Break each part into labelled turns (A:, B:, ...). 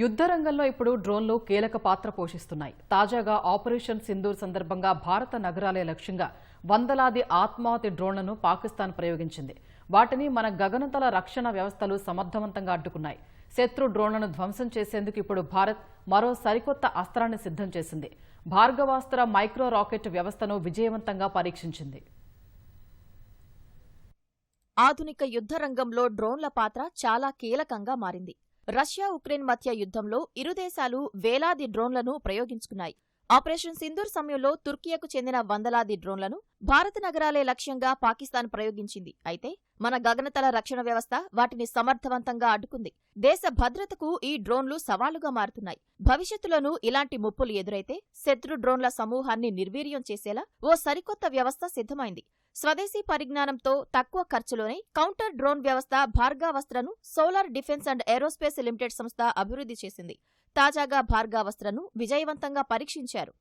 A: యుద్ధ రంగంలో ఇప్పుడు డ్రోన్లు కీలక పాత్ర పోషిస్తున్నాయి. తాజాగా ఆపరేషన్ సింధూర్ సందర్భంగా భారత నగరాలే లక్ష్యంగా వందలాది ఆత్మాహుతి డ్రోన్లను పాకిస్తాన్ ప్రయోగించింది. వాటిని మన గగనతల రక్షణ వ్యవస్థలు సమర్థవంతంగా అడ్డుకున్నాయి. శత్రు డ్రోన్లను ధ్వంసం చేసేందుకు ఇప్పుడు భారత్ మరో సరికొత్త అస్త్రాన్ని సిద్ధం చేసింది. భార్గవాస్త్ర మైక్రో రాకెట్ వ్యవస్థను విజయవంతంగా పరీక్షించింది.
B: ఆధునిక యుద్ధ రంగంలో డ్రోన్ల పాత్ర చాలా కీలకంగా మారింది. రష్యా ఉక్రెయిన్ మధ్య యుద్ధంలో ఇరు దేశాలు వేలాది డ్రోన్లను ప్రయోగించుకున్నాయి. ఆపరేషన్ సింధూర్ సమయంలో తుర్కియాకు చెందిన వందలాది డ్రోన్లను భారత నగరాలే లక్ష్యంగా పాకిస్తాన్ ప్రయోగించింది. అయితే మన గగనతల రక్షణ వ్యవస్థ వాటిని సమర్థవంతంగా అడ్డుకుంది. దేశ భద్రతకు ఈ డ్రోన్లు సవాలుగా మారుతున్నాయి. భవిష్యత్తులోనూ ఇలాంటి ముప్పులు ఎదురైతే శత్రు డ్రోన్ల సమూహాన్ని నిర్వీర్యం చేసేలా ఓ సరికొత్త వ్యవస్థ సిద్ధమైంది. స్వదేశీ పరిజ్ఞానంతో తక్కువ ఖర్చులోనే కౌంటర్ డ్రోన్ వ్యవస్థ భార్గావస్త్రను solar defence and aerospace limited సంస్థ అభివృద్ధి చేసింది. తాజాగా భార్గావస్త్రను విజయవంతంగా పరీక్షించారు.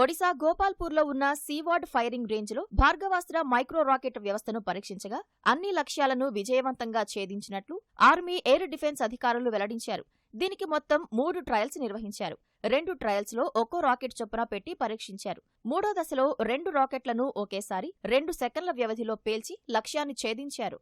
B: ఒడిశా గోపాల్పూర్లో ఉన్న సీవార్డ్ ఫైరింగ్ రేంజ్లో భార్గవాస్త్ర మైక్రో రాకెట్ వ్యవస్థను పరీక్షించగా అన్ని లక్ష్యాలను విజయవంతంగా ఛేదించినట్లు ఆర్మీ ఎయిర్ డిఫెన్స్ అధికారులు వెల్లడించారు. దీనికి మొత్తం మూడు ట్రయల్స్ నిర్వహించారు. రెండు ట్రయల్స్లో ఒక్కో రాకెట్ చొప్పున పెట్టి పరీక్షించారు. మూడో దశలో రెండు రాకెట్లను ఒకేసారి రెండు సెకన్ల వ్యవధిలో పేల్చి లక్ష్యాన్ని ఛేదించారు.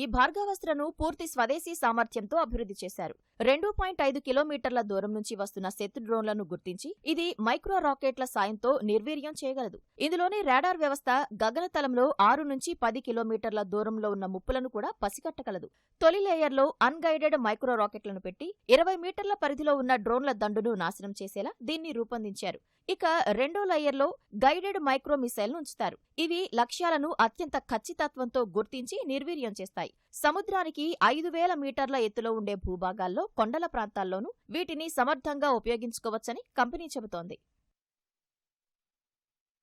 B: ఈ భార్గవస్త్రను పూర్తి స్వదేశీ సామర్థ్యంతో అభివృద్ధి చేశారు. రెండు పాయింట్ ఐదు కిలోమీటర్ల దూరం నుంచి వస్తున్న శత్రు డ్రోన్లను గుర్తించి ఇది మైక్రో రాకెట్ల సాయంతో నిర్వీర్యం చేయగలదు. ఇందులోని రాడార్ వ్యవస్థ గగనతలంలో ఆరు నుంచి పది కిలోమీటర్ల దూరంలో ఉన్న ముప్పులను కూడా పసిగట్టగలదు. తొలి లేయర్లో అన్గైడెడ్ మైక్రో రాకెట్లను పెట్టి ఇరవై మీటర్ల పరిధిలో ఉన్న డ్రోన్ల దండును నాశనం చేసేలా దీన్ని రూపొందించారు. ఇక రెండో లేయర్లో గైడెడ్ మైక్రో మిసైల్ను ఉంచుతారు. ఇవి లక్ష్యాలను అత్యంత ఖచ్చితత్వంతో గుర్తించి నిర్వీర్యం చేస్తాయి. సముద్రానికి ఐదు వేల మీటర్ల ఎత్తులో ఉండే భూభాగాల్లో కొండల ప్రాంతాల్లోనూ వీటిని సమర్థంగా ఉపయోగించుకోవచ్చని కంపెనీ చెబుతోంది.